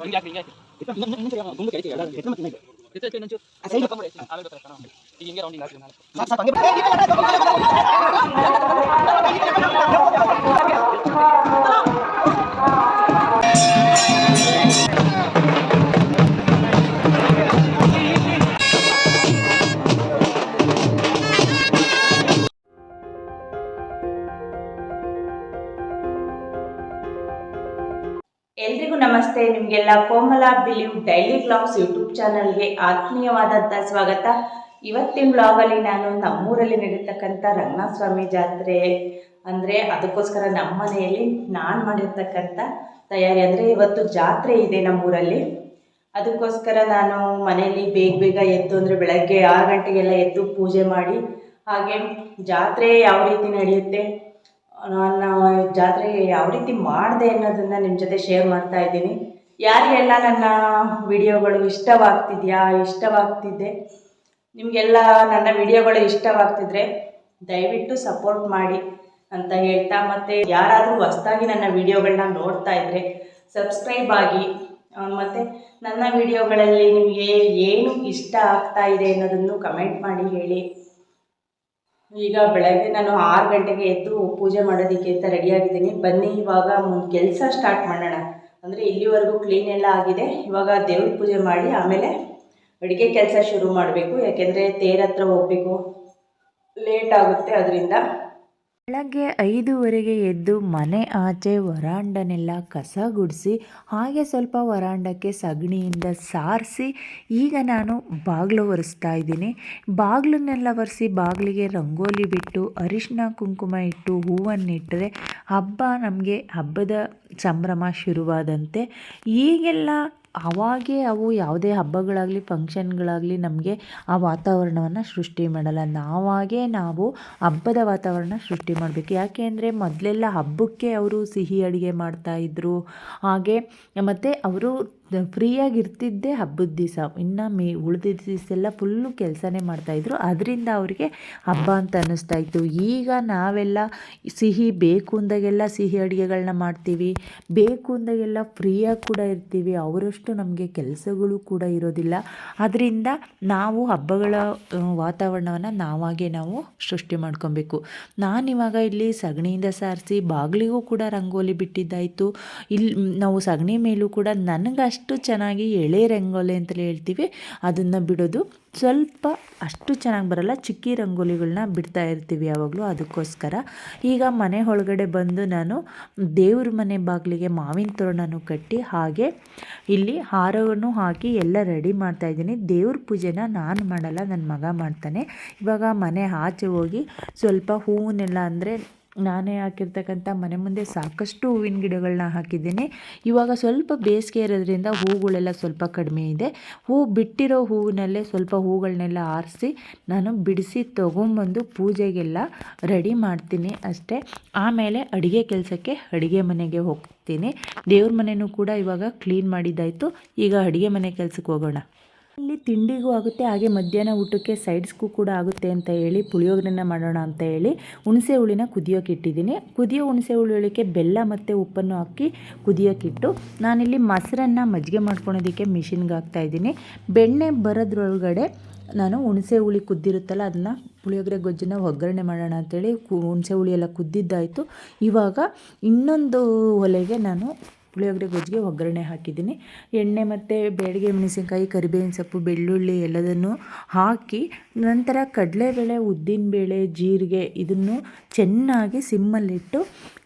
ಹಿಂಗೆ ಹಾಕಿ ಹಿಂಗೆ ಹಾಕಿ ಇನ್ನೊಂದು ಇನ್ನೊಂದು ಸರಿ ನಿಮಗೆಲ್ಲ Komala believe daily blogs YouTube ಚಾನಲ್ಗೆ ಆತ್ಮೀಯವಾದಂಥ ಸ್ವಾಗತ. ಇವತ್ತಿನ ಬ್ಲಾಗಲ್ಲಿ ನಾನು ನಮ್ಮೂರಲ್ಲಿ ನಡೀತಕ್ಕಂಥ ರಂಗನಾಥಸ್ವಾಮಿ ಜಾತ್ರೆ, ಅಂದರೆ ಅದಕ್ಕೋಸ್ಕರ ನಮ್ಮ ಮನೆಯಲ್ಲಿ ನಾನು ಮಾಡಿರ್ತಕ್ಕಂಥ ತಯಾರಿ, ಅಂದರೆ ಇವತ್ತು ಜಾತ್ರೆ ಇದೆ ನಮ್ಮೂರಲ್ಲಿ. ಅದಕ್ಕೋಸ್ಕರ ನಾನು ಮನೆಯಲ್ಲಿ ಬೇಗ ಬೇಗ ಎದ್ದು, ಅಂದರೆ ಬೆಳಗ್ಗೆ ಆರು ಗಂಟೆಗೆಲ್ಲ ಎದ್ದು ಪೂಜೆ ಮಾಡಿ, ಹಾಗೆ ಜಾತ್ರೆ ಯಾವ ರೀತಿ ನಡೆಯುತ್ತೆ, ನಾನು ಜಾತ್ರೆ ಯಾವ ರೀತಿ ಮಾಡಿದೆ ಅನ್ನೋದನ್ನು ನಿಮ್ಮ ಜೊತೆ ಶೇರ್ ಮಾಡ್ತಾ ಇದ್ದೀನಿ. ಯಾರಿಗೆಲ್ಲ ನನ್ನ ವಿಡಿಯೋಗಳು ಇಷ್ಟವಾಗ್ತಿದೆಯಾ? ಇಷ್ಟವಾಗ್ತಿದ್ದೆ? ನಿಮಗೆಲ್ಲ ನನ್ನ ವಿಡಿಯೋಗಳು ಇಷ್ಟವಾಗ್ತಿದ್ರೆ ದಯವಿಟ್ಟು ಸಪೋರ್ಟ್ ಮಾಡಿ ಅಂತ ಹೇಳ್ತಾ ಮತ್ತು ಯಾರಾದರೂ ಹೊಸ್ದಾಗಿ ನನ್ನ ವಿಡಿಯೋಗಳನ್ನ ನೋಡ್ತಾ ಇದ್ದರೆ ಸಬ್ಸ್ಕ್ರೈಬ್ ಆಗಿ ಮತ್ತು ನನ್ನ ವಿಡಿಯೋಗಳಲ್ಲಿ ನಿಮಗೆ ಏನು ಇಷ್ಟ ಆಗ್ತಾ ಇದೆ ಅನ್ನೋದನ್ನು ಕಮೆಂಟ್ ಮಾಡಿ ಹೇಳಿ. ಈಗ ಬೆಳಗ್ಗೆ ನಾನು ಆರು ಗಂಟೆಗೆ ಎದ್ದು ಪೂಜೆ ಮಾಡೋದಕ್ಕೆ ಅಂತ ರೆಡಿಯಾಗಿದ್ದೀನಿ ಬನ್ನಿ, ಇವಾಗ ಕೆಲಸ ಸ್ಟಾರ್ಟ್ ಮಾಡೋಣ. ಅಂದರೆ ಇಲ್ಲಿವರೆಗೂ ಕ್ಲೀನ್ ಎಲ್ಲ ಆಗಿದೆ. ಇವಾಗ ದೇವ್ರ ಪೂಜೆ ಮಾಡಿ ಆಮೇಲೆ ಅಡುಗೆ ಕೆಲಸ ಶುರು ಮಾಡಬೇಕು. ಯಾಕೆಂದರೆ ತೇರ ಹತ್ರ ಹೋಗಬೇಕು. ಲೇಟ್ ಆಗುತ್ತೆ, ಅದರಿಂದ ಬೆಳಗ್ಗೆ ಐದುವರೆಗೆ ಎದ್ದು ಮನೆ ಆಚೆ ವರಾಂಡನೆಲ್ಲ ಕಸ ಗುಡಿಸಿ, ಹಾಗೆ ಸ್ವಲ್ಪ ವರಾಂಡಕ್ಕೆ ಸಗಣಿಯಿಂದ ಸಾರಿಸಿ, ಈಗ ನಾನು ಬಾಗಿಲು ಒರೆಸ್ತಾ ಇದ್ದೀನಿ. ಬಾಗಿಲನ್ನೆಲ್ಲ ಒರೆಸಿ ಬಾಗಿಲಿಗೆ ರಂಗೋಲಿ ಬಿಟ್ಟು ಅರಿಶಿನ ಕುಂಕುಮ ಇಟ್ಟು ಹೂವನ್ನಿಟ್ಟರೆ ಹಬ್ಬ ನಮಗೆ ಹಬ್ಬದ ಸಂಭ್ರಮ ಶುರುವಾದಂತೆ. ಈಗೆಲ್ಲ ಅವಾಗೇ ಅವು ಯಾವುದೇ ಹಬ್ಬಗಳಾಗಲಿ ಫಂಕ್ಷನ್ಗಳಾಗಲಿ ನಮಗೆ ಆ ವಾತಾವರಣವನ್ನು ಸೃಷ್ಟಿ ಮಾಡಲ್ಲ. ನಾವಾಗೇ ನಾವು ಹಬ್ಬದ ವಾತಾವರಣ ಸೃಷ್ಟಿ ಮಾಡಬೇಕು. ಯಾಕೆ ಅಂದರೆ ಮೊದಲೆಲ್ಲ ಹಬ್ಬಕ್ಕೆ ಅವರು ಸಿಹಿ ಅಡುಗೆ ಮಾಡ್ತಾಯಿದ್ರು ಹಾಗೆ ಮತ್ತು ಅವರು ಫ್ರೀಯಾಗಿ ಇರ್ತಿದ್ದೆ ಹಬ್ಬದ ದಿವಸ. ಇನ್ನು ಮೇ ಉಳಿದಿದ್ದ ದಿವಸ ಎಲ್ಲ ಫುಲ್ಲು ಕೆಲಸನೇ ಮಾಡ್ತಾಯಿದ್ರು ಅದರಿಂದ ಅವರಿಗೆ ಹಬ್ಬ ಅಂತ ಅನ್ನಿಸ್ತಾ ಇತ್ತು. ಈಗ ನಾವೆಲ್ಲ ಸಿಹಿ ಬೇಕು ಅಂದಾಗೆಲ್ಲ ಸಿಹಿ ಅಡುಗೆಗಳನ್ನ ಮಾಡ್ತೀವಿ. ಬೇಕು ಅಂದಾಗೆಲ್ಲ ಫ್ರೀಯಾಗಿ ಕೂಡ ಇರ್ತೀವಿ. ಅವರಷ್ಟು ನಮಗೆ ಕೆಲಸಗಳು ಕೂಡ ಇರೋದಿಲ್ಲ. ಅದರಿಂದ ನಾವು ಹಬ್ಬಗಳ ವಾತಾವರಣವನ್ನು ನಾವಾಗೇ ನಾವು ಸೃಷ್ಟಿ ಮಾಡ್ಕೊಬೇಕು. ನಾನಿವಾಗ ಇಲ್ಲಿ ಸಗಣಿಯಿಂದ ಸಾರಿಸಿ, ಬಾಗಿಲಿಗೂ ಕೂಡ ರಂಗೋಲಿ ಬಿಟ್ಟಿದ್ದಾಯಿತು. ಇಲ್ಲಿ ನಾವು ಸಗಣಿ ಮೇಲೂ ಕೂಡ ನನಗಷ್ಟು ಚೆನ್ನಾಗಿ ಎಳೆ ರಂಗೋಲಿ ಅಂತಲೇ ಹೇಳ್ತೀವಿ, ಅದನ್ನು ಬಿಡೋದು. ಸ್ವಲ್ಪ ಅಷ್ಟು ಚೆನ್ನಾಗಿ ಬರಲ್ಲ, ಚಿಕ್ಕಿ ರಂಗೋಲಿಗಳನ್ನ ಬಿಡ್ತಾ ಇರ್ತೀವಿ ಯಾವಾಗಲೂ ಅದಕ್ಕೋಸ್ಕರ. ಈಗ ಮನೆ ಒಳಗಡೆ ಬಂದು ನಾನು ದೇವ್ರ ಮನೆ ಬಾಗಿಲಿಗೆ ಮಾವಿನ ತೋರಣನೂ ಕಟ್ಟಿ, ಹಾಗೆ ಇಲ್ಲಿ ಹಾರವನ್ನು ಹಾಕಿ ಎಲ್ಲ ರೆಡಿ ಮಾಡ್ತಾ ಇದ್ದೀನಿ. ದೇವ್ರ ಪೂಜೆನ ನಾನು ಮಾಡಲ್ಲ ನನ್ನ ಮಗ ಮಾಡ್ತಾನೆ. ಇವಾಗ ಮನೆ ಆಚೆ ಹೋಗಿ ಸ್ವಲ್ಪ ಹೂವನ್ನೆಲ್ಲ ಅಂದರೆ ನಾನೇ ಹಾಕಿರ್ತಕ್ಕಂಥ ಮನೆ ಮುಂದೆ ಸಾಕಷ್ಟು ಹೂವಿನ ಗಿಡಗಳನ್ನ ಹಾಕಿದ್ದೀನಿ. ಇವಾಗ ಸ್ವಲ್ಪ ಬೇಸಿಗೆ ಇರೋದ್ರಿಂದ ಹೂಗಳೆಲ್ಲ ಸ್ವಲ್ಪ ಕಡಿಮೆ ಇದೆ. ಹೂ ಬಿಟ್ಟಿರೋ ಹೂವಿನಲ್ಲೇ ಸ್ವಲ್ಪ ಹೂಗಳನ್ನೆಲ್ಲ ಆರಿಸಿ ನಾನು ಬಿಡಿಸಿ ತೊಗೊಂಬಂದು ಪೂಜೆಗೆಲ್ಲ ರೆಡಿ ಮಾಡ್ತೀನಿ ಅಷ್ಟೇ. ಆಮೇಲೆ ಅಡುಗೆ ಕೆಲಸಕ್ಕೆ ಅಡುಗೆ ಮನೆಗೆ ಹೋಗ್ತೀನಿ. ದೇವ್ರ ಮನೆಯೂ ಕೂಡ ಇವಾಗ ಕ್ಲೀನ್ ಮಾಡಿದ್ದಾಯಿತು. ಈಗ ಅಡುಗೆ ಮನೆ ಕೆಲಸಕ್ಕೆ ಹೋಗೋಣ. ಇಲ್ಲಿ ತಿಂಡಿಗೂ ಆಗುತ್ತೆ, ಹಾಗೆ ಮಧ್ಯಾಹ್ನ ಊಟಕ್ಕೆ ಸೈಡ್ಸ್ಗೂ ಕೂಡ ಆಗುತ್ತೆ ಅಂತ ಹೇಳಿ ಪುಳಿಯೋಗರೆನ ಮಾಡೋಣ ಅಂತ ಹೇಳಿ ಹುಣಸೆ ಹುಳಿನ ಕುದಿಯೋಕೆ ಇಟ್ಟಿದ್ದೀನಿ. ಕುದಿಯೋ ಹುಣಸೆ ಹುಳಿಯೊಳಕ್ಕೆ ಬೆಲ್ಲ ಮತ್ತು ಉಪ್ಪನ್ನು ಹಾಕಿ ಕುದಿಯೋಕ್ಕಿಟ್ಟು ನಾನಿಲ್ಲಿ ಮೊಸರನ್ನು ಮಜ್ಜಿಗೆ ಮಾಡ್ಕೊಳೋದಕ್ಕೆ ಮಿಷಿನ್ಗೆ ಹಾಕ್ತಾ ಇದ್ದೀನಿ. ಬೆಣ್ಣೆ ಬರೋದ್ರೊಳಗಡೆ ನಾನು ಹುಣಸೆ ಹುಳಿ ಕುದ್ದಿರುತ್ತಲ್ಲ, ಅದನ್ನು ಪುಳಿಯೋಗರೆ ಗೊಜ್ಜನ್ನ ಒಗ್ಗರಣೆ ಮಾಡೋಣ ಅಂತೇಳಿ ಹುಣಸೆ ಹುಳಿ ಎಲ್ಲ ಕುದ್ದಿದ್ದಾಯಿತು. ಇವಾಗ ಇನ್ನೊಂದು ಒಲೆಗೆ ನಾನು ಪುಳಿಯೋಗರೆ ಗೊಜ್ಜಿಗೆ ಒಗ್ಗರಣೆ ಹಾಕಿದ್ದೀನಿ. ಎಣ್ಣೆ ಮತ್ತು ಬೇಡಿಗೆ ಮೆಣಸಿನ್ಕಾಯಿ, ಕರಿಬೇವಿನ ಸೊಪ್ಪು, ಬೆಳ್ಳುಳ್ಳಿ ಎಲ್ಲದನ್ನು ಹಾಕಿ ನಂತರ ಕಡಲೆಬೇಳೆ, ಉದ್ದಿನಬೇಳೆ, ಜೀರಿಗೆ ಇದನ್ನು ಚೆನ್ನಾಗಿ ಸಿಮ್ಮಲ್ಲಿಟ್ಟು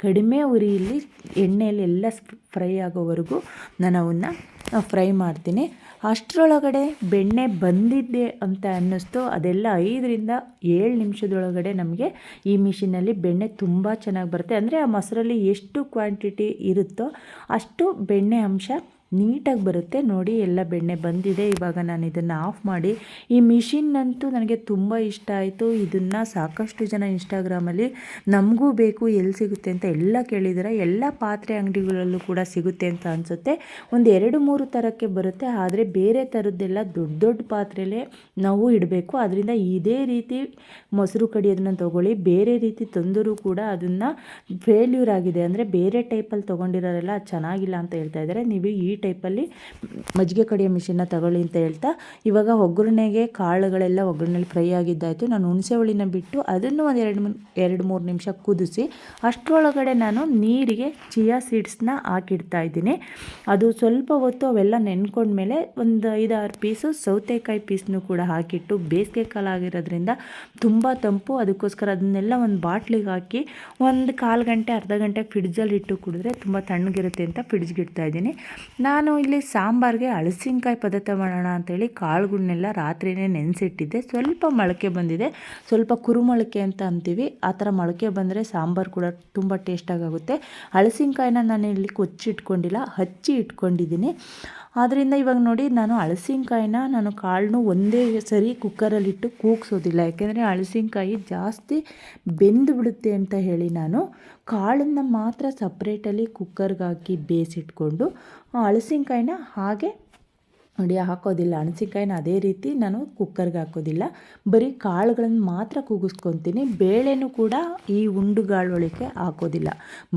ಕಡಿಮೆ ಉರಿಯಲ್ಲಿ ಎಣ್ಣೆಯಲ್ಲಿ ಎಲ್ಲ ಫ್ರೈ ಆಗೋವರೆಗೂ ನಾನು ಅವನ್ನು ಫ್ರೈ ಮಾಡ್ತೀನಿ. ಅಷ್ಟರೊಳಗಡೆ ಬೆಣ್ಣೆ ಬಂದಿದ್ದೆ ಅಂತ ಅನ್ನಿಸ್ತು. ಅದೆಲ್ಲ ಐದರಿಂದ ಏಳು ನಿಮಿಷದೊಳಗಡೆ ನಮಗೆ ಈ ಮಿಷಿನಲ್ಲಿ ಬೆಣ್ಣೆ ತುಂಬ ಚೆನ್ನಾಗಿ ಬರುತ್ತೆ. ಅಂದರೆ ಆ ಮೊಸರಲ್ಲಿ ಎಷ್ಟು ಕ್ವಾಂಟಿಟಿ ಇರುತ್ತೋ ಅಷ್ಟು ಬೆಣ್ಣೆ ಅಂಶ ನೀಟಾಗಿ ಬರುತ್ತೆ. ನೋಡಿ, ಎಲ್ಲ ಬೆಣ್ಣೆ ಬಂದಿದೆ. ಇವಾಗ ನಾನು ಇದನ್ನು ಆಫ್ ಮಾಡಿ, ಈ ಮಿಷಿನ್ನಂತೂ ನನಗೆ ತುಂಬ ಇಷ್ಟ ಆಯಿತು. ಇದನ್ನು ಸಾಕಷ್ಟು ಜನ ಇನ್ಸ್ಟಾಗ್ರಾಮಲ್ಲಿ ನಮಗೂ ಬೇಕು, ಎಲ್ಲಿ ಸಿಗುತ್ತೆ ಅಂತ ಎಲ್ಲ ಕೇಳಿದ್ದಾರೆ ಎಲ್ಲ ಪಾತ್ರೆ ಅಂಗಡಿಗಳಲ್ಲೂ ಕೂಡ ಸಿಗುತ್ತೆ ಅಂತ ಅನಿಸುತ್ತೆ. ಒಂದು ಎರಡು ಮೂರು ಥರಕ್ಕೆ ಬರುತ್ತೆ. ಆದರೆ ಬೇರೆ ಥರದ್ದೆಲ್ಲ ದೊಡ್ಡ ದೊಡ್ಡ ಪಾತ್ರೆಲೇ ನಾವು ಇಡಬೇಕು. ಅದರಿಂದ ಇದೇ ರೀತಿ ಮೊಸರು ಕಡಿಯೋದನ್ನ ತೊಗೊಳ್ಳಿ. ಬೇರೆ ರೀತಿ ತಂದರೂ ಕೂಡ ಅದನ್ನು ಫೇಲ್ಯೂರ್ ಆಗಿದೆ. ಅಂದರೆ ಬೇರೆ ಟೈಪಲ್ಲಿ ತೊಗೊಂಡಿರೋರೆಲ್ಲ ಚೆನ್ನಾಗಿಲ್ಲ ಅಂತ ಹೇಳ್ತಾ ಇದ್ದಾರೆ ನೀವು ಈ ಟೈಪಲ್ಲಿ ಮಜ್ಜಿಗೆ ಕಡಿಯೋ ಮಿಷಿನ್ನ ತಗೊಳ್ಳಿ ಅಂತ ಹೇಳ್ತಾ, ಇವಾಗ ಒಗ್ಗರಣೆಗೆ ಕಾಳುಗಳೆಲ್ಲ ಒಗ್ಗರಣೆಲಿ ಫ್ರೈ ಆಗಿದ್ದಾಯಿತು. ನಾನು ಹುಣಸೆ ಹುಳಿನ ಬಿಟ್ಟು ಅದನ್ನು ಒಂದು ಎರಡು ಎರಡು ಮೂರು ನಿಮಿಷ ಕುದಿಸಿ, ಅಷ್ಟರೊಳಗಡೆ ನಾನು ನೀರಿಗೆ ಚಿಯಾ ಸೀಡ್ಸ್ನ ಹಾಕಿಡ್ತಾ ಇದ್ದೀನಿ. ಅದು ಸ್ವಲ್ಪ ಹೊತ್ತು ಅವೆಲ್ಲ ನೆನ್ಕೊಂಡ್ಮೇಲೆ ಒಂದು ಐದಾರು ಪೀಸು ಸೌತೆಕಾಯಿ ಪೀಸ್ನು ಕೂಡ ಹಾಕಿಟ್ಟು, ಬೇಸಿಗೆ ಕಾಲ ಆಗಿರೋದ್ರಿಂದ ತುಂಬ ತಂಪು. ಅದಕ್ಕೋಸ್ಕರ ಅದನ್ನೆಲ್ಲ ಒಂದು ಬಾಟ್ಲಿಗೆ ಹಾಕಿ ಒಂದು ಕಾಲು ಗಂಟೆ, ಅರ್ಧ ಗಂಟೆ ಫ್ರಿಡ್ಜಲ್ಲಿ ಇಟ್ಟು ಕುಡಿದ್ರೆ ತುಂಬ ತಣ್ಣಗಿರುತ್ತೆ ಅಂತ ಫ್ರಿಡ್ಜ್ಗೆ ಇಡ್ತಾ ನಾನು ಇಲ್ಲಿ ಸಾಂಬಾರಿಗೆ ಹಳಸಿನಕಾಯಿ ಪದಾರ್ಥ ಮಾಡೋಣ ಅಂತೇಳಿ ಕಾಳುಗಳನ್ನೆಲ್ಲ ರಾತ್ರಿನೇ ನೆನೆಸಿಟ್ಟಿದ್ದೆ. ಸ್ವಲ್ಪ ಮೊಳಕೆ ಬಂದಿದೆ. ಸ್ವಲ್ಪ ಕುರುಮೊಳಕೆ ಅಂತ ಅಂತೀವಿ. ಆ ಥರ ಮೊಳಕೆ ಬಂದರೆ ಸಾಂಬಾರು ಕೂಡ ತುಂಬ ಟೇಸ್ಟಾಗುತ್ತೆ ಹಳಸಿನ್ಕಾಯಿನ ನಾನು ಇಲ್ಲಿ ಕೊಚ್ಚಿಟ್ಕೊಂಡಿಲ್ಲ. ಹಚ್ಚಿ ಇಟ್ಕೊಂಡಿದ್ದೀನಿ. ಆದ್ದರಿಂದ ಇವಾಗ ನೋಡಿ ನಾನು ಹಳಸಿನ್ಕಾಯಿನ ನಾನು ಕಾಳನ್ನು ಒಂದೇ ಸರಿ ಕುಕ್ಕರಲ್ಲಿಟ್ಟು ಕೂಗ್ಸೋದಿಲ್ಲ. ಯಾಕೆಂದರೆ ಹಳಸಿನ್ಕಾಯಿ ಜಾಸ್ತಿ ಬೆಂದು ಬಿಡುತ್ತೆ ಅಂತ ಹೇಳಿ ನಾನು ಕಾಳನ್ನು ಮಾತ್ರ ಸಪ್ರೇಟಲ್ಲಿ ಕುಕ್ಕರ್ಗಾಕಿ ಬೇಯಿಸಿಟ್ಕೊಂಡು ಹಳಸಿನ್ಕಾಯಿನ ಹಾಗೆ ನೋಡಿ ಹಾಕೋದಿಲ್ಲ. ಹಣಸಿನ್ಕಾಯಿನ ಅದೇ ರೀತಿ ನಾನು ಕುಕ್ಕರ್ಗೆ ಹಾಕೋದಿಲ್ಲ. ಬರೀ ಕಾಳುಗಳನ್ನು ಮಾತ್ರ ಕೂಗಿಸ್ಕೊತೀನಿ. ಬೇಳೆನೂ ಕೂಡ ಈ ಉಂಡುಗಾಳು ಒಳಗೆ ಹಾಕೋದಿಲ್ಲ.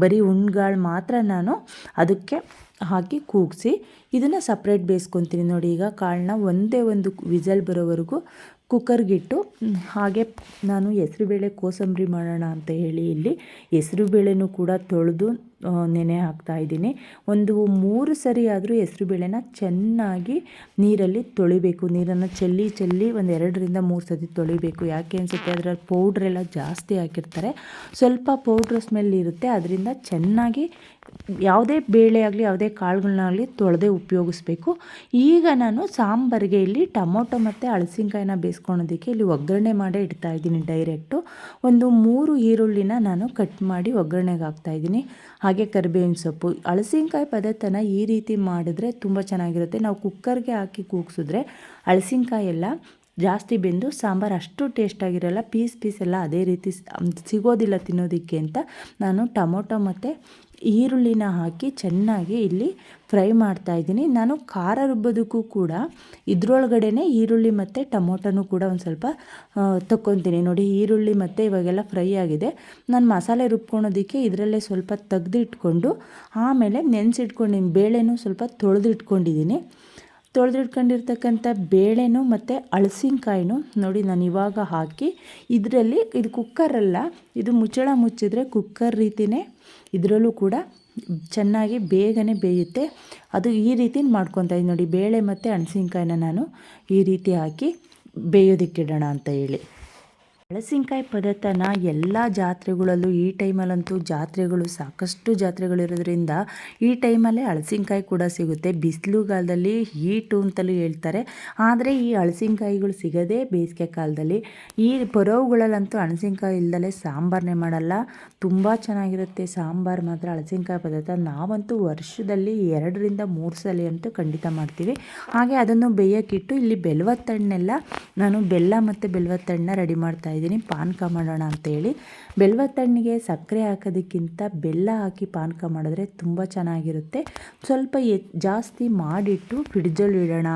ಬರೀ ಉಂಡುಗಾಳು ಮಾತ್ರ ನಾನು ಅದಕ್ಕೆ ಹಾಕಿ ಕೂಗಿಸಿ ಇದನ್ನು ಸಪ್ರೇಟ್ ಬೇಯಿಸ್ಕೊತೀನಿ. ನೋಡಿ, ಈಗ ಕಾಳನ್ನ ಒಂದೇ ಒಂದು ವಿಸಲ್ ಬರೋವರೆಗೂ ಕುಕ್ಕರ್ಗಿಟ್ಟು ಹಾಗೆ ನಾನು ಹೆಸ್ರುಬೇಳೆ ಕೋಸಂಬರಿ ಮಾಡೋಣ ಅಂತ ಹೇಳಿ ಇಲ್ಲಿ ಹೆಸ್ರುಬೇಳೆನೂ ಕೂಡ ತೊಳೆದು ನೆನೆ ಹಾಕ್ತಾ ಇದ್ದೀನಿ. ಒಂದು ಮೂರು ಸರಿ ಆದರೂ ಹೆಸ್ರುಬೇಳೆನ ಚೆನ್ನಾಗಿ ನೀರಲ್ಲಿ ತೊಳಿಬೇಕು. ನೀರನ್ನು ಚೆಲ್ಲಿ ಚೆಲ್ಲಿ ಒಂದು ಎರಡರಿಂದ ಮೂರು ಸತಿ ತೊಳಿಬೇಕು. ಯಾಕೆ ಅನಿಸುತ್ತೆ? ಅದರಲ್ಲಿ ಪೌಡ್ರೆಲ್ಲ ಜಾಸ್ತಿ ಹಾಕಿರ್ತಾರೆ. ಸ್ವಲ್ಪ ಪೌಡ್ರ್ ಸ್ಮೆಲ್ ಇರುತ್ತೆ. ಅದರಿಂದ ಚೆನ್ನಾಗಿ ಯಾವುದೇ ಬೇಳೆ ಆಗಲಿ, ಯಾವುದೇ ಕಾಳುಗಳನ್ನಾಗಲಿ ತೊಳೆದೇ ಉಪಯೋಗಿಸ್ಬೇಕು. ಈಗ ನಾನು ಸಾಂಬಾರಿಗೆ ಇಲ್ಲಿ ಟೊಮೊಟೊ ಮತ್ತು ಹಳಸಿನ್ಕಾಯಿನ ಬೇಯಿಸ್ಕೊಳೋದಕ್ಕೆ ಇಲ್ಲಿ ಒಗ್ಗರಣೆ ಮಾಡೇ ಇಡ್ತಾ ಇದ್ದೀನಿ ಡೈರೆಕ್ಟು. ಒಂದು ಮೂರು ಈರುಳ್ಳಿನ ನಾನು ಕಟ್ ಮಾಡಿ ಒಗ್ಗರಣೆಗೆ ಹಾಕ್ತಾ ಇದ್ದೀನಿ. ಹಾಗೆ ಕರಿಬೇವಿನ ಸೊಪ್ಪು. ಹಳಸಿನ್ಕಾಯಿ ಪದಾರ್ಥನ ಈ ರೀತಿ ಮಾಡಿದ್ರೆ ತುಂಬ ಚೆನ್ನಾಗಿರುತ್ತೆ. ನಾವು ಕುಕ್ಕರ್ಗೆ ಹಾಕಿ ಕೂಗಿಸಿದ್ರೆ ಹಳಸಿನ್ಕಾಯಿ ಎಲ್ಲ ಜಾಸ್ತಿ ಬೆಂದು ಸಾಂಬಾರು ಅಷ್ಟು ಟೇಸ್ಟಾಗಿರಲ್ಲ ಪೀಸ್ ಪೀಸ್ ಎಲ್ಲ ಅದೇ ರೀತಿ ಸಿಗೋದಿಲ್ಲ ತಿನ್ನೋದಕ್ಕೆ ಅಂತ ನಾನು ಟೊಮೊಟೊ ಮತ್ತು ಈರುಳ್ಳಿನ ಹಾಕಿ ಚೆನ್ನಾಗಿ ಇಲ್ಲಿ ಫ್ರೈ ಮಾಡ್ತಾ ಇದ್ದೀನಿ. ನಾನು ಖಾರ ರುಬ್ಬೋದಕ್ಕೂ ಕೂಡ ಇದ್ರೊಳಗಡೆ ಈರುಳ್ಳಿ ಮತ್ತು ಟೊಮೊಟೊನೂ ಕೂಡ ಒಂದು ಸ್ವಲ್ಪ ತಗೊತೀನಿ ನೋಡಿ, ಈರುಳ್ಳಿ ಮತ್ತು ಇವಾಗೆಲ್ಲ ಫ್ರೈ ಆಗಿದೆ. ನಾನು ಮಸಾಲೆ ರುಬ್ಕೊಳೋದಕ್ಕೆ ಇದರಲ್ಲೇ ಸ್ವಲ್ಪ ತೆಗೆದಿಟ್ಕೊಂಡು ಆಮೇಲೆ ನೆನೆಸಿಟ್ಕೊಂಡು ಬೇಳೆನೂ ಸ್ವಲ್ಪ ತೊಳೆದಿಟ್ಕೊಂಡಿದ್ದೀನಿ. ತೊಳೆದಿಟ್ಕೊಂಡಿರ್ತಕ್ಕಂಥ ಬೇಳೆನೂ ಮತ್ತು ಹಳಸಿನಕಾಯಿನೂ ನೋಡಿ ನಾನು ಇವಾಗ ಹಾಕಿ, ಇದರಲ್ಲಿ ಇದು ಕುಕ್ಕರಲ್ಲ ಇದು ಮುಚ್ಚಳ ಮುಚ್ಚಿದ್ರೆ ಕುಕ್ಕರ್ ರೀತಿಯೇ ಇದರಲ್ಲೂ ಕೂಡ ಚೆನ್ನಾಗಿ ಬೇಗನೆ ಬೇಯುತ್ತೆ. ಅದು ಈ ರೀತಿ ಮಾಡ್ಕೊತಾ ಇದ್ದೀನಿ ನೋಡಿ, ಬೇಳೆ ಮತ್ತು ಹಣಸಿನ್ಕಾಯಿನ ನಾನು ಈ ರೀತಿ ಹಾಕಿ ಬೇಯೋದಕ್ಕಿಡೋಣ ಅಂತ ಹೇಳಿ. ಹಳಸಿನ್ಕಾಯಿ ಪದಾರ್ಥನ ಎಲ್ಲ ಜಾತ್ರೆಗಳಲ್ಲೂ ಈ ಟೈಮಲ್ಲಂತೂ ಜಾತ್ರೆಗಳು ಸಾಕಷ್ಟು ಜಾತ್ರೆಗಳಿರೋದ್ರಿಂದ ಈ ಟೈಮಲ್ಲೇ ಹಳಸಿನಕಾಯಿ ಕೂಡ ಸಿಗುತ್ತೆ. ಬಿಸಿಲುಗಾಲದಲ್ಲಿ ಹೀಟು ಅಂತಲೂ ಹೇಳ್ತಾರೆ. ಆದರೆ ಈ ಹಳಸಿನಕಾಯಿಗಳು ಸಿಗೋದೇ ಬೇಸಿಗೆ ಕಾಲದಲ್ಲಿ. ಈ ಪೊರವುಗಳಲ್ಲಂತೂ ಹಳಸಿನ್ಕಾಯಿ ಇಲ್ದಲೆ ಸಾಂಬಾರನ್ನೇ ಮಾಡಲ್ಲ. ತುಂಬ ಚೆನ್ನಾಗಿರುತ್ತೆ ಸಾಂಬಾರು ಮಾತ್ರ ಹಳಸಿನಕಾಯಿ ಪದಾರ್ಥ. ನಾವಂತೂ ವರ್ಷದಲ್ಲಿ ಎರಡರಿಂದ ಮೂರು ಸಲ ಅಂತೂ ಖಂಡಿತ ಮಾಡ್ತೀವಿ. ಹಾಗೆ ಅದನ್ನು ಬೇಯೋಕ್ಕಿಟ್ಟು ಇಲ್ಲಿ ಬೆಲ್ವತ್ತಣ್ಣೆಲ್ಲ ನಾನು ಬೆಲ್ಲ ಮತ್ತು ಬೆಲ್ವತ್ತಣ್ಣ ರೆಡಿ ಮಾಡ್ತಾ ಇದ್ದೀನಿ. ಪಾನಕ ಮಾಡೋಣ ಅಂತೇಳಿ. ಬೆಲ್ವತ್ತಣ್ಣಿಗೆ ಸಕ್ಕರೆ ಹಾಕೋದಕ್ಕಿಂತ ಬೆಲ್ಲ ಹಾಕಿ ಪಾನಕ ಮಾಡಿದ್ರೆ ತುಂಬ ಚೆನ್ನಾಗಿರುತ್ತೆ. ಸ್ವಲ್ಪ ಜಾಸ್ತಿ ಮಾಡಿಟ್ಟು ಫ್ರಿಡ್ಜಲ್ಲಿ ಇಡೋಣ.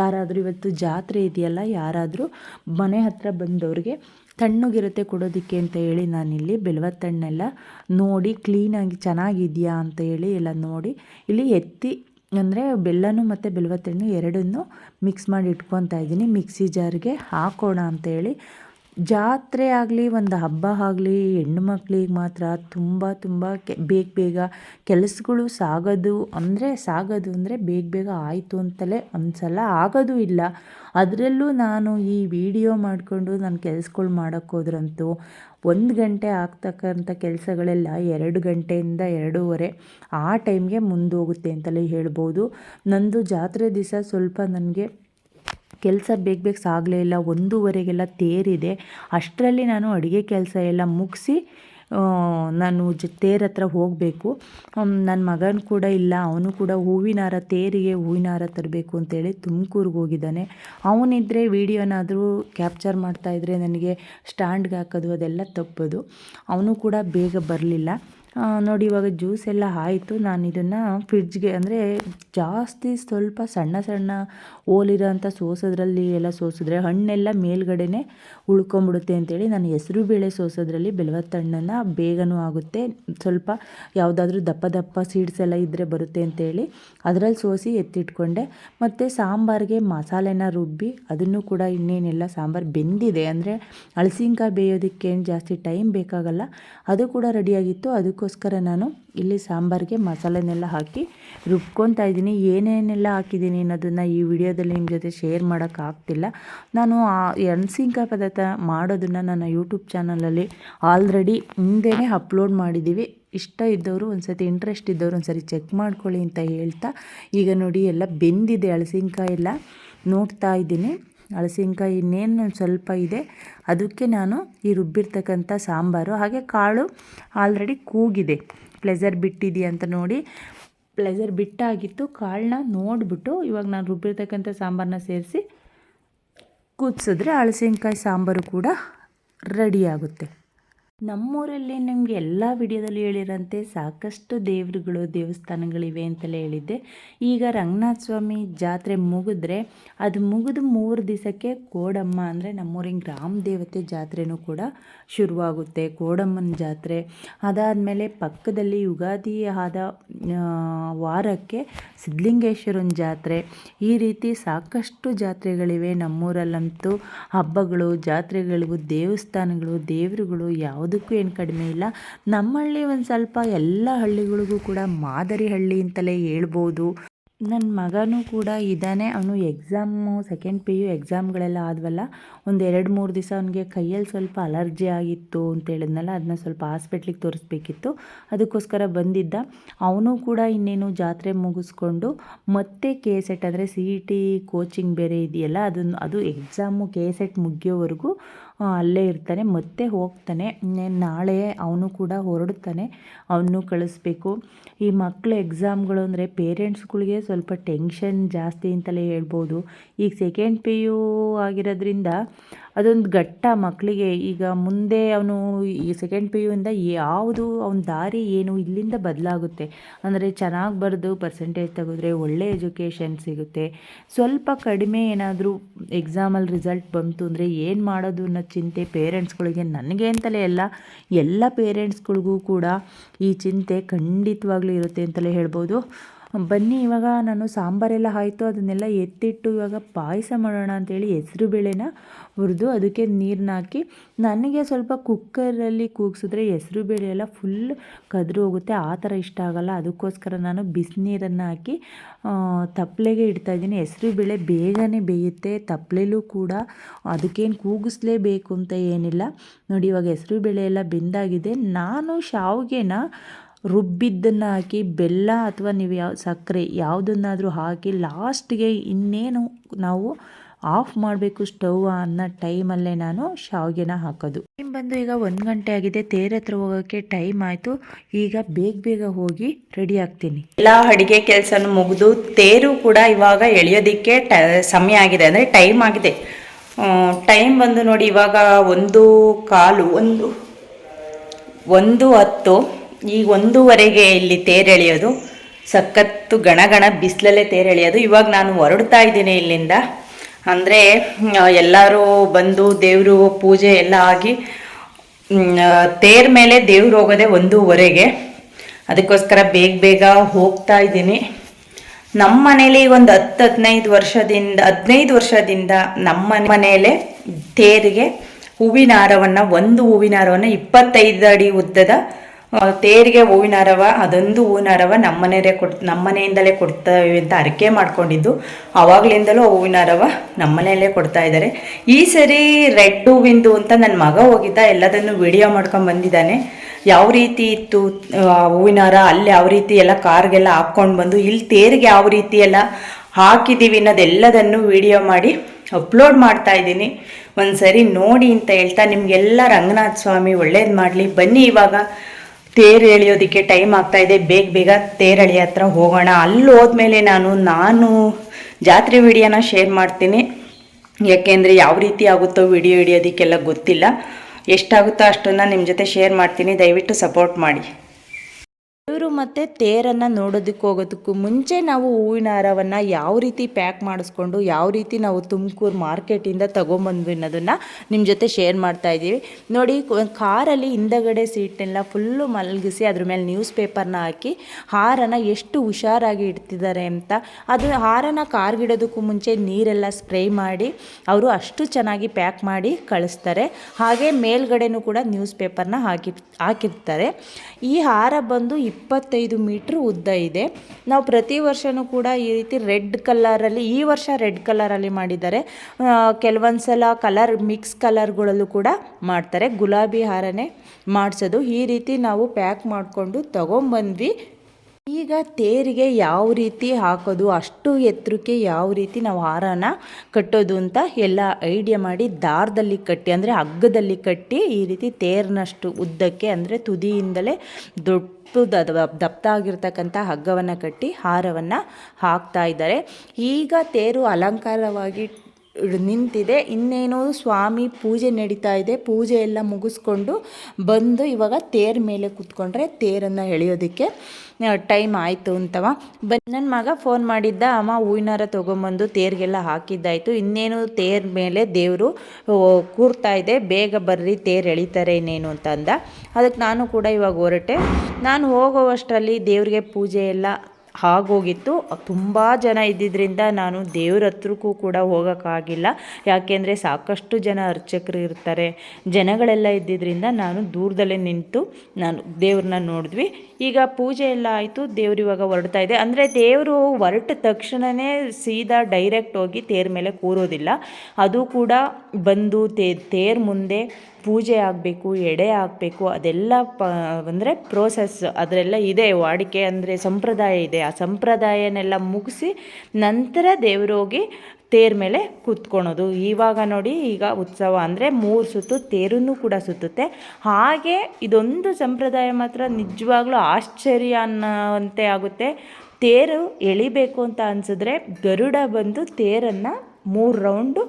ಯಾರಾದರೂ ಇವತ್ತು ಜಾತ್ರೆ ಇದೆಯಲ್ಲ, ಯಾರಾದರೂ ಮನೆ ಹತ್ರ ಬಂದವ್ರಿಗೆ ತಣ್ಣಗಿರುತ್ತೆ ಕೊಡೋದಕ್ಕೆ ಅಂತ ಹೇಳಿ ನಾನಿಲ್ಲಿ ಬೆಲ್ವತ್ತಣ್ಣೆಲ್ಲ ನೋಡಿ, ಕ್ಲೀನಾಗಿ ಚೆನ್ನಾಗಿದೆಯಾ ಅಂತ ಹೇಳಿ ಎಲ್ಲ ನೋಡಿ, ಇಲ್ಲಿ ಎತ್ತಿ ಅಂದರೆ ಬೆಲ್ಲನೂ ಮತ್ತು ಬೆಲ್ವತ್ತಣ್ಣು ಎರಡನ್ನೂ ಮಿಕ್ಸ್ ಮಾಡಿ ಇಟ್ಕೊತಾ ಇದ್ದೀನಿ. ಮಿಕ್ಸಿ ಜಾರ್ಗೆ ಹಾಕೋಣ ಅಂತೇಳಿ ಜಾತ್ರೆ ಆಗಲಿ, ಒಂದು ಹಬ್ಬ ಆಗಲಿ, ಹೆಣ್ಣು ಮಕ್ಳಿಗೆ ಮಾತ್ರ ತುಂಬ ತುಂಬ ಕೆ, ಬೇಗ ಬೇಗ ಕೆಲಸಗಳು ಸಾಗೋದು ಅಂದರೆ ಸಾಗೋದು ಅಂದರೆ ಬೇಗ ಬೇಗ ಆಯಿತು ಅಂತಲೇ ಅನ್ಸಲ್ಲ ಆಗೋದು ಇಲ್ಲ. ಅದರಲ್ಲೂ ನಾನು ಈ ವಿಡಿಯೋ ಮಾಡಿಕೊಂಡು ನಾನು ಕೆಲ್ಸಗಳು ಮಾಡೋಕ್ಕೋದ್ರಂತೂ ಒಂದು ಗಂಟೆ ಆಗ್ತಕ್ಕಂಥ ಕೆಲಸಗಳೆಲ್ಲ ಎರಡು ಗಂಟೆಯಿಂದ ಎರಡೂವರೆ ಆ ಟೈಮ್ಗೆ ಮುಂದೋಗುತ್ತೆ ಅಂತಲೇ ಹೇಳ್ಬೋದು. ನಂದು ಜಾತ್ರೆ ದಿವಸ ಸ್ವಲ್ಪ ನನಗೆ ಕೆಲಸ ಬೇಗ ಬೇಗ ಸಾಗಲೇ ಇಲ್ಲ, ಒಂದೂವರೆಗೆಲ್ಲ ತೇರಿದೆ. ಅಷ್ಟರಲ್ಲಿ ನಾನು ಅಡುಗೆ ಕೆಲಸ ಎಲ್ಲ ಮುಗಿಸಿ ನಾನು ಜ, ತೇರ ಹತ್ರ ಹೋಗಬೇಕು. ನನ್ನ ಮಗನ ಕೂಡ ಇಲ್ಲ, ಅವನು ಕೂಡ ಹೂವಿನ ಹಾರ ತೇರಿಗೆ ಹೂವಿನ ಹಾರ ತರಬೇಕು ಅಂತೇಳಿ ತುಮಕೂರಿಗೆ ಹೋಗಿದ್ದಾನೆ. ಅವನಿದ್ದರೆ ವಿಡಿಯೋನಾದರೂ ಕ್ಯಾಪ್ಚರ್ ಮಾಡ್ತಾಯಿದ್ರೆ ನನಗೆ ಸ್ಟ್ಯಾಂಡ್ಗೆ ಹಾಕೋದು ಅದೆಲ್ಲ ತಪ್ಪೋದು. ಅವನು ಕೂಡ ಬೇಗ ಬರಲಿಲ್ಲ. ನೋಡಿ, ಇವಾಗ ಜ್ಯೂಸ್ ಎಲ್ಲ ಆಯಿತು. ನಾನು ಇದನ್ನು ಫ್ರಿಡ್ಜ್ಗೆ, ಅಂದರೆ ಜಾಸ್ತಿ ಸ್ವಲ್ಪ ಸಣ್ಣ ಸಣ್ಣ ಓಲಿರೋಂಥ ಸೋಸೋದ್ರಲ್ಲಿ ಎಲ್ಲ ಸೋಸಿದ್ರೆ ಹಣ್ಣೆಲ್ಲ ಮೇಲ್ಗಡೆನೆ ಉಳ್ಕೊಂಬಿಡುತ್ತೆ ಅಂತೇಳಿ ನಾನು ಹೆಸರು ಬೇಳೆ ಸೋಸೋದ್ರಲ್ಲಿ ಬೆಲವತ್ತ ಹಣ್ಣನ್ನು ಬೇಗನೂ ಆಗುತ್ತೆ. ಸ್ವಲ್ಪ ಯಾವುದಾದ್ರೂ ದಪ್ಪ ದಪ್ಪ ಸೀಡ್ಸ್ ಎಲ್ಲ ಇದ್ದರೆ ಬರುತ್ತೆ ಅಂತೇಳಿ ಅದರಲ್ಲಿ ಸೋಸಿ ಎತ್ತಿಟ್ಕೊಂಡೆ. ಮತ್ತು ಸಾಂಬಾರಿಗೆ ಮಸಾಲೆನ ರುಬ್ಬಿ ಅದನ್ನು ಕೂಡ ಇನ್ನೇನೆಲ್ಲ ಸಾಂಬಾರು ಬೆಂದಿದೆ. ಅಂದರೆ ಹಳಸಿನ್ಕಾಯಿ ಬೇಯೋದಕ್ಕೇನು ಜಾಸ್ತಿ ಟೈಮ್ ಬೇಕಾಗಲ್ಲ. ಅದು ಕೂಡ ರೆಡಿಯಾಗಿತ್ತು ಅದಕ್ಕೋಸ್ಕರ ನಾನು ಇಲ್ಲಿ ಸಾಂಬಾರಿಗೆ ಮಸಾಲೆನೆಲ್ಲ ಹಾಕಿ ರುಬ್ಕೊತಾ ಇದ್ದೀನಿ. ಏನೇನೆಲ್ಲ ಹಾಕಿದ್ದೀನಿ ಅನ್ನೋದನ್ನು ಈ ವಿಡಿಯೋದಲ್ಲಿ ನಿಮ್ಮ ಜೊತೆ ಶೇರ್ ಮಾಡೋಕ್ಕಾಗ್ತಿಲ್ಲ ನಾನು ಆ ಎಣ್ಸಿನ್ಕಾಯಿ ಪದಾರ್ಥ ಮಾಡೋದನ್ನು ನನ್ನ ಯೂಟ್ಯೂಬ್ ಚಾನಲಲ್ಲಿ ಆಲ್ರೆಡಿ ಹಿಂದೆನೇ ಅಪ್ಲೋಡ್ ಮಾಡಿದ್ದೀವಿ ಇಷ್ಟ ಇದ್ದವರು ಒಂದು ಸತಿ ಇಂಟ್ರೆಸ್ಟ್ ಇದ್ದವರು ಒಂದು ಸರಿ ಚೆಕ್ ಮಾಡ್ಕೊಳ್ಳಿ ಅಂತ ಹೇಳ್ತಾ ಈಗ ನೋಡಿ ಎಲ್ಲ ಬೆಂದಿದೆ ಹಳಸಿನ್ಕಾಯಿ ಎಲ್ಲ ನೋಡ್ತಾ ಇದ್ದೀನಿ. ಹಳಸಿನ್ಕಾಯಿ ಇನ್ನೇನು ಸ್ವಲ್ಪ ಇದೆ. ಅದಕ್ಕೆ ನಾನು ಈ ರುಬ್ಬಿರ್ತಕ್ಕಂಥ ಸಾಂಬಾರು, ಹಾಗೆ ಕಾಳು ಆಲ್ರೆಡಿ ಕೂಗಿದೆ. ಪ್ಲೆಸರ್ ಬಿಟ್ಟಿದೆಯಾ ಅಂತ ನೋಡಿ. ಪ್ಲೆಸರ್ ಬಿಟ್ಟಾಗಿತ್ತು. ಕಾಳನ್ನ ನೋಡಿಬಿಟ್ಟು ಇವಾಗ ನಾನು ರುಬ್ಬಿರ್ತಕ್ಕಂಥ ಸಾಂಬಾರನ್ನ ಸೇರಿಸಿ, ಕುದಿಸಿದ್ರೆ ಹಳಸಿನ್ಕಾಯಿ ಸಾಂಬಾರು ಕೂಡ ರೆಡಿ ಆಗುತ್ತೆ. ನಮ್ಮೂರಲ್ಲಿ ನಿಮಗೆ ಎಲ್ಲ ವಿಡಿಯೋದಲ್ಲಿ ಹೇಳಿರೋಂತೆ ಸಾಕಷ್ಟು ದೇವರುಗಳು, ದೇವಸ್ಥಾನಗಳಿವೆ ಅಂತಲೇ ಹೇಳಿದ್ದೆ. ಈಗ ರಂಗನಾಥ ಸ್ವಾಮಿ ಜಾತ್ರೆ ಮುಗಿದ್ರೆ ಅದು ಮುಗಿದು ಮೂರು ದಿವಸಕ್ಕೆ ಕೋಡಮ್ಮ ಅಂದರೆ ನಮ್ಮೂರಿನ ಗ್ರಾಮ ದೇವತೆ ಜಾತ್ರೆನೂ ಕೂಡ ಶುರುವಾಗುತ್ತೆ. ಕೋಡಮ್ಮನ ಜಾತ್ರೆ. ಅದಾದಮೇಲೆ ಪಕ್ಕದಲ್ಲಿ ಯುಗಾದಿ ಆದ ವಾರಕ್ಕೆ ಸಿದ್ಧಲಿಂಗೇಶ್ವರನ ಜಾತ್ರೆ. ಈ ರೀತಿ ಸಾಕಷ್ಟು ಜಾತ್ರೆಗಳಿವೆ ನಮ್ಮೂರಲ್ಲಂತೂ. ಹಬ್ಬಗಳು ಜಾತ್ರೆಗಳಿಗೂ ದೇವಸ್ಥಾನಗಳು, ದೇವರುಗಳು ಯಾವುದಕ್ಕೂ ಏನು ಕಡಿಮೆ ಇಲ್ಲ. ನಮ್ಮ ಹಳ್ಳಿ ಒಂದು ಸ್ವಲ್ಪ ಎಲ್ಲ ಹಳ್ಳಿಗಳಿಗೂ ಕೂಡ ಮಾದರಿ ಹಳ್ಳಿ ಅಂತಲೇ ಹೇಳ್ಬೋದು. ನನ್ನ ಮಗನೂ ಕೂಡ ಇದ್ದಾನೆ ಅವನು ಎಕ್ಸಾಮು ಸೆಕೆಂಡ್ ಪಿ ಯು ಎಕ್ಸಾಮ್ಗಳೆಲ್ಲ ಆದವಲ್ಲ ಒಂದು ಎರಡು ಮೂರು ದಿವಸ ಅವನಿಗೆ ಕೈಯಲ್ಲಿ ಸ್ವಲ್ಪ ಅಲರ್ಜಿ ಆಗಿತ್ತು ಅಂತ ಹೇಳಿದ್ನಲ್ಲ ಅದನ್ನ ಸ್ವಲ್ಪ ಹಾಸ್ಪಿಟ್ಲಿಗೆ ತೋರಿಸ್ಬೇಕಿತ್ತು. ಅದಕ್ಕೋಸ್ಕರ ಬಂದಿದ್ದ. ಅವನು ಕೂಡ ಇನ್ನೇನು ಜಾತ್ರೆ ಮುಗಿಸ್ಕೊಂಡು ಮತ್ತೆ ಕೆ ಸೆಟ್ ಅಂದರೆ ಸಿ ಇ ಟಿ ಕೋಚಿಂಗ್ ಬೇರೆ ಇದೆಯಲ್ಲ ಅದನ್ನು ಅದು ಎಕ್ಸಾಮು ಕೆ ಸೆಟ್ ಮುಗಿಯೋವರೆಗೂ ಆ, ಅಲ್ಲೇ ಇರ್ತಾನೆ, ಮತ್ತೆ ಹೋಗ್ತಾನೆ. ನಾಳೆ ಅವನು ಕೂಡ ಹೊರಡ್ತಾನೆ ಅವನು ಕಳಿಸ್ಬೇಕು. ಈ ಮಕ್ಕಳ ಎಕ್ಸಾಮ್ಗಳು ಅಂದರೆ ಪೇರೆಂಟ್ಸ್ಗಳಿಗೆ ಸ್ವಲ್ಪ ಟೆನ್ಷನ್ ಜಾಸ್ತಿ ಅಂತಲೇ ಹೇಳ್ಬೋದು. ಈಗ ಸೆಕೆಂಡ್ ಪಿ ಯು ಆಗಿರೋದ್ರಿಂದ ಅದೊಂದು ಘಟ್ಟ ಮಕ್ಕಳಿಗೆ ಈಗ ಮುಂದೆ ಅವನು ಈ ಸೆಕೆಂಡ್ ಪಿ ಯುಯಿಂದ ಯಾವುದು, ಅವನ ದಾರಿ ಏನು ಇಲ್ಲಿಂದ ಬದಲಾಗುತ್ತೆ. ಅಂದರೆ ಚೆನ್ನಾಗಿ ಬರೆದು ಪರ್ಸೆಂಟೇಜ್ ತೆಗೆದ್ರೆ ಒಳ್ಳೆ ಎಜುಕೇಷನ್ ಸಿಗುತ್ತೆ. ಸ್ವಲ್ಪ ಕಡಿಮೆ ಏನಾದರೂ ಎಕ್ಸಾಮಲ್ಲಿ ರಿಸಲ್ಟ್ ಬಂತು ಅಂದರೆ ಏನು ಮಾಡೋದು ಅನ್ನೋ ಚಿಂತೆ ಪೇರೆಂಟ್ಸ್ಗಳಿಗೆ ನನಗೆ ಅಂತಲೇ ಅಲ್ಲ, ಎಲ್ಲ ಪೇರೆಂಟ್ಸ್ಗಳಿಗೂ ಕೂಡ ಈ ಚಿಂತೆ ಖಂಡಿತವಾಗ್ಲೂ ಇರುತ್ತೆ ಅಂತಲೇ ಹೇಳ್ಬೋದು. ಬನ್ನಿ, ಇವಾಗ ನಾನು ಸಾಂಬಾರೆಲ್ಲ ಆಯಿತು, ಅದನ್ನೆಲ್ಲ ಎತ್ತಿಟ್ಟು ಇವಾಗ ಪಾಯಸ ಮಾಡೋಣ ಅಂತೇಳಿ ಹೆಸ್ರು ಬೇಳೆನ ಹುರಿದು ಅದಕ್ಕೆ ನೀರನ್ನ ಹಾಕಿ ನನಗೆ ಸ್ವಲ್ಪ ಕುಕ್ಕರಲ್ಲಿ ಕೂಗಿಸಿದ್ರೆ ಹೆಸರು ಬೇಳೆ ಎಲ್ಲ ಫುಲ್ ಕದ್ರು ಹೋಗುತ್ತೆ. ಆ ಥರ ಇಷ್ಟ ಆಗಲ್ಲ. ಅದಕ್ಕೋಸ್ಕರ ನಾನು ಬಿಸಿನೀರನ್ನು ಹಾಕಿ ತಪ್ಪಲೆಗೆ ಇಡ್ತಾಯಿದ್ದೀನಿ ಹೆಸರು ಬೇಳೆ ಬೇಗನೆ ಬೇಯುತ್ತೆ. ತಪ್ಪಲೆಲೂ ಕೂಡ ಅದಕ್ಕೇನು ಕೂಗಿಸ್ಲೇಬೇಕು ಅಂತ ಏನಿಲ್ಲ. ನೋಡಿ, ಇವಾಗ ಹೆಸರು ಬೇಳೆ ಎಲ್ಲ ಬೆಂದಾಗಿದೆ. ನಾನು ಶಾವಿಗೆನ ರುಬ್ಬಿದ್ದನ್ನು ಹಾಕಿ, ಬೆಲ್ಲ ಅಥವಾ ನೀವು ಯಾವ, ಸಕ್ಕರೆ ಯಾವುದನ್ನಾದರೂ ಹಾಕಿ, ಲಾಸ್ಟ್ಗೆ ಇನ್ನೇನು ನಾವು ಆಫ್ ಮಾಡಬೇಕು ಸ್ಟವ್ ಅನ್ನೋ ಟೈಮಲ್ಲೇ ನಾನು ಶಾವಿಗೆನ ಹಾಕೋದು. ಟೈಮ್ ಬಂದು ಈಗ ಒಂದು ಗಂಟೆ ಆಗಿದೆ, ತೇರ ಹತ್ರ ಹೋಗೋಕ್ಕೆ ಟೈಮ್ ಆಯಿತು. ಈಗ ಬೇಗ ಬೇಗ ಹೋಗಿ ರೆಡಿ ಆಗ್ತೀನಿ. ಎಲ್ಲ ಅಡುಗೆ ಕೆಲಸನೂ ಮುಗಿದು, ತೇರು ಕೂಡ ಇವಾಗ ಎಳೆಯೋದಕ್ಕೆ ಟ, ಸಮಯ ಆಗಿದೆ, ಅಂದರೆ ಟೈಮ್ ಆಗಿದೆ. ಟೈಮ್ ಬಂದು ನೋಡಿ ಇವಾಗ ಒಂದು ಕಾಲು, ಒಂದು ಒಂದು ಹತ್ತು, ಈಗ ಒಂದೂವರೆಗೆ ಇಲ್ಲಿ ತೇರೆಳೆಯೋದು ಸಖತ್ತು ಗಣ ಗಣ ಬಿಸಿಲಲ್ಲೇ ತೇರೆಳೆಯೋದು ಇವಾಗ ನಾನು ಹೊರಡ್ತಾ ಇದ್ದೀನಿ ಇಲ್ಲಿಂದ. ಅಂದರೆ ಎಲ್ಲರೂ ಬಂದು ದೇವರು ಪೂಜೆ ಎಲ್ಲ ಆಗಿ ತೇರ್ ಮೇಲೆ ದೇವ್ರು ಹೋಗೋದೆ ಒಂದೂವರೆಗೆ. ಅದಕ್ಕೋಸ್ಕರ ಬೇಗ ಬೇಗ ಹೋಗ್ತಾ ಇದ್ದೀನಿ. ನಮ್ಮ ಮನೇಲಿ ಒಂದು ಹತ್ತು ಹದಿನೈದು ವರ್ಷದಿಂದ ಹದಿನೈದು ವರ್ಷದಿಂದ ನಮ್ಮ ಮನೆಯಲ್ಲೇ ತೇರಿಗೆ ಹೂವಿನ ಹಾರವನ್ನು, ಒಂದು ಹೂವಿನ ಹಾರವನ್ನು ಇಪ್ಪತ್ತೈದು ಅಡಿ ಉದ್ದದ ತೇರಿಗೆ ಹೂವಿನ ಹಾರವ ಅದೊಂದು ಹೂವಿನ ಹಾರವ ನಮ್ಮ ಮನೆಯವರೇ ಕೊಡ್, ನಮ್ಮನೆಯಿಂದಲೇ ಕೊಡ್ತೇವೆ ಅಂತ ಅರಿಕೆ ಮಾಡ್ಕೊಂಡಿದ್ದು, ಆವಾಗಲಿಂದಲೂ ಹೂವಿನ ಹಾರವ ನಮ್ಮ ಮನೆಯಲ್ಲೇ ಕೊಡ್ತಾ ಇದ್ದಾರೆ. ಈ ಸರಿ ರೆಡ್ ಹೂವಿಂದು ಅಂತ ನನ್ನ ಮಗ ಹೋಗಿದ್ದ, ಎಲ್ಲದನ್ನು ವಿಡಿಯೋ ಮಾಡ್ಕೊಂಡು ಬಂದಿದ್ದಾನೆ. ಯಾವ ರೀತಿ ಇತ್ತು ಹೂವಿನ ಹಾರ ಅಲ್ಲಿ ಯಾವ ರೀತಿ ಎಲ್ಲ ಕಾರ್ಗೆಲ್ಲ ಹಾಕ್ಕೊಂಡು ಬಂದು, ಇಲ್ಲಿ ತೇರಿಗೆ ಯಾವ ರೀತಿ ಎಲ್ಲ ಹಾಕಿದ್ದೀವಿ ಅನ್ನೋದೆಲ್ಲದನ್ನು ವಿಡಿಯೋ ಮಾಡಿ ಅಪ್ಲೋಡ್ ಮಾಡ್ತಾ ಇದ್ದೀನಿ. ಒಂದು ಸರಿ ನೋಡಿ ಅಂತ ಹೇಳ್ತಾ, ನಿಮಗೆಲ್ಲ ರಂಗನಾಥ ಸ್ವಾಮಿ ಒಳ್ಳೇದು ಮಾಡಲಿ. ಬನ್ನಿ ಇವಾಗ. ತೇರು ಎಳೆಯೋದಕ್ಕೆ ಟೈಮ್ ಆಗ್ತಾ ಇದೆ. ಬೇಗ ಬೇಗ ತೇರು ಎಳೆಯೋ ಹತ್ರ ಹೋಗೋಣ. ಅಲ್ಲಿ ಹೋದ್ಮೇಲೆ ನಾನು ನಾನು ಜಾತ್ರೆ ವಿಡಿಯೋನ ಶೇರ್ ಮಾಡ್ತೀನಿ. ಯಾಕೆಂದರೆ ಯಾವ ರೀತಿ ಆಗುತ್ತೋ ವಿಡಿಯೋ ಹಿಡಿಯೋದಕ್ಕೆಲ್ಲ ಗೊತ್ತಿಲ್ಲ. ಎಷ್ಟಾಗುತ್ತೋ ಅಷ್ಟನ್ನು ನಿಮ್ಮ ಜೊತೆ ಶೇರ್ ಮಾಡ್ತೀನಿ. ದಯವಿಟ್ಟು ಸಪೋರ್ಟ್ ಮಾಡಿ. ದೇವರು ಮತ್ತು ತೇರನ್ನು ನೋಡೋದಕ್ಕೆ ಹೋಗೋದಕ್ಕೂ ಮುಂಚೆ ನಾವು ಹೂವಿನ ಹಾರವನ್ನು ಯಾವ ರೀತಿ ಪ್ಯಾಕ್ ಮಾಡಿಸ್ಕೊಂಡು, ಯಾವ ರೀತಿ ನಾವು ತುಮಕೂರು ಮಾರ್ಕೆಟಿಂದ ತೊಗೊಂಬಂದ್ವಿ ಅನ್ನೋದನ್ನು ನಿಮ್ಮ ಜೊತೆ ಶೇರ್ ಮಾಡ್ತಾ ಇದ್ದೀವಿ. ನೋಡಿ ಕಾರಲ್ಲಿ ಹಿಂದಗಡೆ ಸೀಟ್ನೆಲ್ಲ ಫುಲ್ಲು ಮಲಗಿಸಿ ಅದ್ರ ಮೇಲೆ ನ್ಯೂಸ್ ಪೇಪರ್ನ ಹಾಕಿ ಹಾರನ ಎಷ್ಟು ಹುಷಾರಾಗಿ ಇಡ್ತಿದ್ದಾರೆ ಅಂತ. ಅದು ಹಾರನ ಕಾರ್ಗಿಡೋದಕ್ಕೂ ಮುಂಚೆ ನೀರೆಲ್ಲ ಸ್ಪ್ರೇ ಮಾಡಿ, ಅವರು ಅಷ್ಟು ಚೆನ್ನಾಗಿ ಪ್ಯಾಕ್ ಮಾಡಿ ಕಳಿಸ್ತಾರೆ. ಹಾಗೆ ಮೇಲ್ಗಡೆನೂ ಕೂಡ ನ್ಯೂಸ್ ಪೇಪರ್ನ ಹಾಕಿ, ಹಾಕಿರ್ತಾರೆ. ಈ ಹಾರ ಬಂದು ಇಪ್ಪತ್ತೈದು ಮೀಟ್ರ್ ಉದ್ದ ಇದೆ. ನಾವು ಪ್ರತಿ ವರ್ಷವೂ ಕೂಡ ಈ ರೀತಿ ರೆಡ್ ಕಲ್ಲರಲ್ಲಿ ಈ ವರ್ಷ ರೆಡ್ ಕಲರಲ್ಲಿ ಮಾಡಿದ್ದಾರೆ. ಕೆಲವೊಂದು ಸಲ ಕಲರ್, ಮಿಕ್ಸ್ ಕಲರ್ಗಳಲ್ಲೂ ಕೂಡ ಮಾಡ್ತಾರೆ. ಗುಲಾಬಿ ಹಾರನೇ ಮಾಡಿಸೋದು. ಈ ರೀತಿ ನಾವು ಪ್ಯಾಕ್ ಮಾಡಿಕೊಂಡು ತೊಗೊಂಬಂದ್ವಿ. ಈಗ ತೇರಿಗೆ ಯಾವ ರೀತಿ ಹಾಕೋದು, ಅಷ್ಟು ಎತ್ತರಕ್ಕೆ ಯಾವ ರೀತಿ ನಾವು ಹಾರನ ಕಟ್ಟೋದು ಅಂತ ಎಲ್ಲ ಐಡಿಯಾ ಮಾಡಿ ದಾರದಲ್ಲಿ ಕಟ್ಟಿ, ಅಂದರೆ ಹಗ್ಗದಲ್ಲಿ ಕಟ್ಟಿ ಈ ರೀತಿ ತೇರಿನಷ್ಟು ಉದ್ದಕ್ಕೆ, ಅಂದರೆ ತುದಿಯಿಂದಲೇ ದೊಡ್ಡ ದಪ್ಪ ಆಗಿರ್ತಕ್ಕಂಥ ಹಗ್ಗವನ್ನು ಕಟ್ಟಿ ಹಾರವನ್ನು ಹಾಕ್ತಾ ಇದ್ದಾರೆ. ಈಗ ತೇರು ಅಲಂಕಾರವಾಗಿ ನಿಂತಿದೆ. ಇನ್ನೇನು ಸ್ವಾಮಿ ಪೂಜೆ ನಡೀತಾ ಇದೆ. ಪೂಜೆ ಎಲ್ಲ ಮುಗಿಸ್ಕೊಂಡು ಬಂದು ಇವಾಗ ತೇರ್ ಮೇಲೆ ಕೂತ್ಕೊಂಡ್ರೆ ತೇರನ್ನು ಎಳೆಯೋದಕ್ಕೆ ಟೈಮ್ ಆಯಿತು ಅಂತವ. ಬನ್ ನನ್ನ ಮಗ ಫೋನ್ ಮಾಡಿದ್ದ, ಅಮ್ಮ ಹೂವಿನಾರ ತೊಗೊಂಬಂದು ತೇರಿಗೆಲ್ಲ ಹಾಕಿದ್ದಾಯಿತು. ಇನ್ನೇನು ತೇರ್ ಮೇಲೆ ದೇವರು ಕೂರ್ತಾ ಇದೆ. ಬೇಗ ಬರ್ರಿ, ತೇರು ಎಳಿತಾರೆ ಇನ್ನೇನು ಅಂತ ಅಂದ. ಅದಕ್ಕೆ ನಾನು ಕೂಡ ಇವಾಗ ಹೊರಟೆ. ನಾನು ಹೋಗೋವಷ್ಟರಲ್ಲಿ ದೇವ್ರಿಗೆ ಪೂಜೆ ಎಲ್ಲ ಆಗೋಗಿತ್ತು ತುಂಬ ಜನ ಇದ್ದಿದ್ದರಿಂದ ನಾನು ದೇವ್ರ ಹತ್ರಕ್ಕೂ ಕೂಡ ಹೋಗೋಕ್ಕಾಗಿಲ್ಲ. ಯಾಕೆಂದರೆ ಸಾಕಷ್ಟು ಜನ ಅರ್ಚಕರು ಇರ್ತಾರೆ. ಜನಗಳೆಲ್ಲ ಇದ್ದಿದ್ದರಿಂದ ನಾನು ದೂರದಲ್ಲೇ ನಿಂತು ನಾನು ದೇವ್ರನ್ನ ನೋಡಿದ್ವಿ. ಈಗ ಪೂಜೆ ಎಲ್ಲ ಆಯಿತು, ದೇವ್ರು ಇವಾಗ ಹೊರಡ್ತಾ ಇದೆ. ಅಂದರೆ ದೇವರು ಹೊರಟ ತಕ್ಷಣವೇ ಸೀದಾ ಡೈರೆಕ್ಟ್ ಹೋಗಿ ತೇರ್ ಮೇಲೆ ಕೂರೋದಿಲ್ಲ. ಅದು ಕೂಡ ಬಂದು ತೇರ್ ಮುಂದೆ ಪೂಜೆ ಆಗಬೇಕು, ಎಡೆ ಆಗಬೇಕು ಅದೆಲ್ಲ ಪ, ಅಂದರೆ ಪ್ರೋಸೆಸ್ ಅದರೆಲ್ಲ ಇದೆ. ವಾಡಿಕೆ ಅಂದರೆ ಸಂಪ್ರದಾಯ ಇದೆ. ಆ ಸಂಪ್ರದಾಯನೆಲ್ಲ ಮುಗಿಸಿ ನಂತರ ದೇವರು ಹೋಗಿ ತೇರ್ ಮೇಲೆ ಕೂತ್ಕೊಳೋದು. ಇವಾಗ ನೋಡಿ ಈಗ ಉತ್ಸವ ಅಂದರೆ ಮೂರು ಸುತ್ತು ತೇರನ್ನು ಕೂಡ ಸುತ್ತುತ್ತೆ. ಹಾಗೆ ಇದೊಂದು ಸಂಪ್ರದಾಯ ಮಾತ್ರ ನಿಜವಾಗ್ಲೂ ಆಶ್ಚರ್ಯ ಅನ್ನೋಂತೆ ಆಗುತ್ತೆ. ತೇರು ಎಳಿಬೇಕು ಅಂತ ಅನಿಸಿದ್ರೆ ಗರುಡ ಬಂದು ತೇರನ್ನು ಮೂರು ರೌಂಡು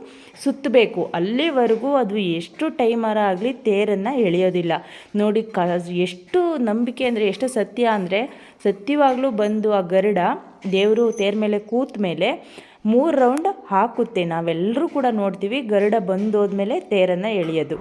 ಸುತ್ತಬೇಕು. ಅಲ್ಲಿವರೆಗೂ ಅದು ಎಷ್ಟು ಟೈಮರ ಆಗಲಿ ತೇರನ್ನು ಎಳೆಯೋದಿಲ್ಲ. ನೋಡಿ ಕ, ಎಷ್ಟು ನಂಬಿಕೆ ಅಂದರೆ, ಎಷ್ಟು ಸತ್ಯ ಅಂದರೆ, ಸತ್ಯವಾಗಲೂ ಬಂದು ಆ ಗರುಡ ದೇವರು ತೇರ ಮೇಲೆ ಕೂತ ಮೇಲೆ ಮೂರು ರೌಂಡ್ ಹಾಕುತ್ತೆ. ನಾವೆಲ್ಲರೂ ಕೂಡ ನೋಡ್ತೀವಿ ಗರುಡ ಬಂದೋದ್ಮೇಲೆ ತೇರನ್ನು ಎಳೆಯೋದು.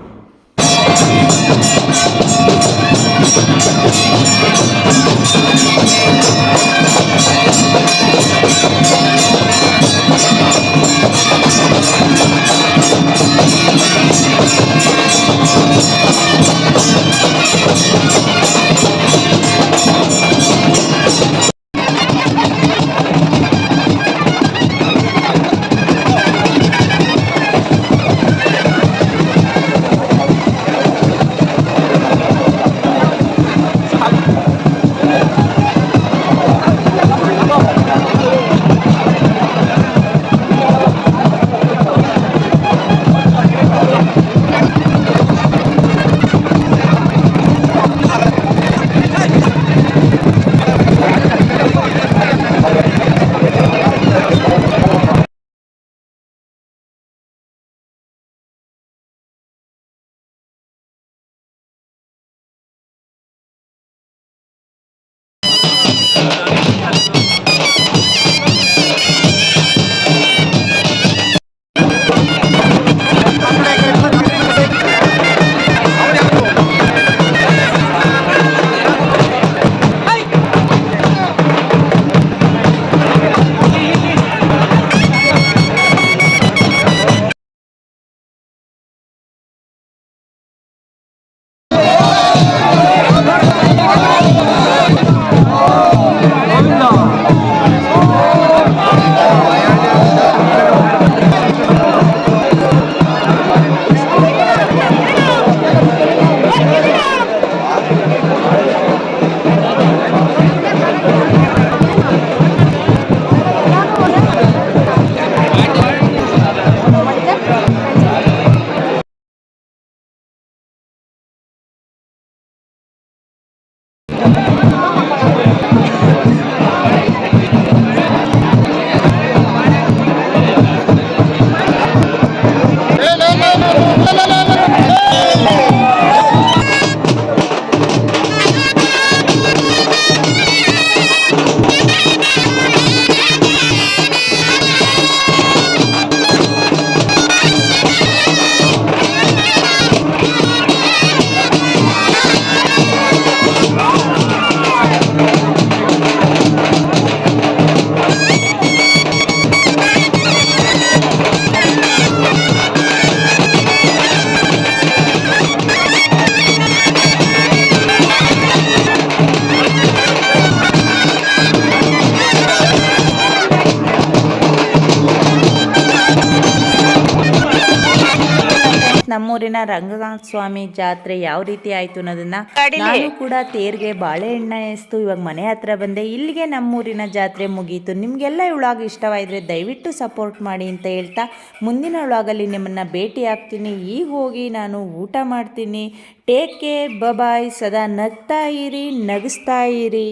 ರಂಗನಾಥ ಸ್ವಾಮಿ ಜಾತ್ರೆ ಯಾವ ರೀತಿ ಆಯ್ತು ಅನ್ನೋದನ್ನ ನಾನು ಕೂಡ ತೇರ್ಗೆ ಬಾಳೆಹಣ್ಣ ಎಸ್ತು ಇವಾಗ ಮನೆ ಹತ್ರ ಬಂದೆ. ಇಲ್ಲಿಗೆ ನಮ್ಮೂರಿನ ಜಾತ್ರೆ ಮುಗೀತು. ನಿಮಗೆಲ್ಲ ಇವಳಾಗ ಇಷ್ಟವಾಯಿದ್ರೆ ದಯವಿಟ್ಟು ಸಪೋರ್ಟ್ ಮಾಡಿ ಅಂತ ಹೇಳ್ತಾ ಮುಂದಿನ ಒಳಗಲ್ಲಿ ನಿಮ್ಮನ್ನ ಭೇಟಿ ಆಗ್ತೀನಿ. ಈಗ ಹೋಗಿ ನಾನು ಊಟ ಮಾಡ್ತೀನಿ. ಟೇಕ್ ಕೇರ್ ಬಬಾಯ್ ಸದಾ ನಗ್ತಾ ಇರಿ ನಗಿಸ್ತಾ ಇರಿ.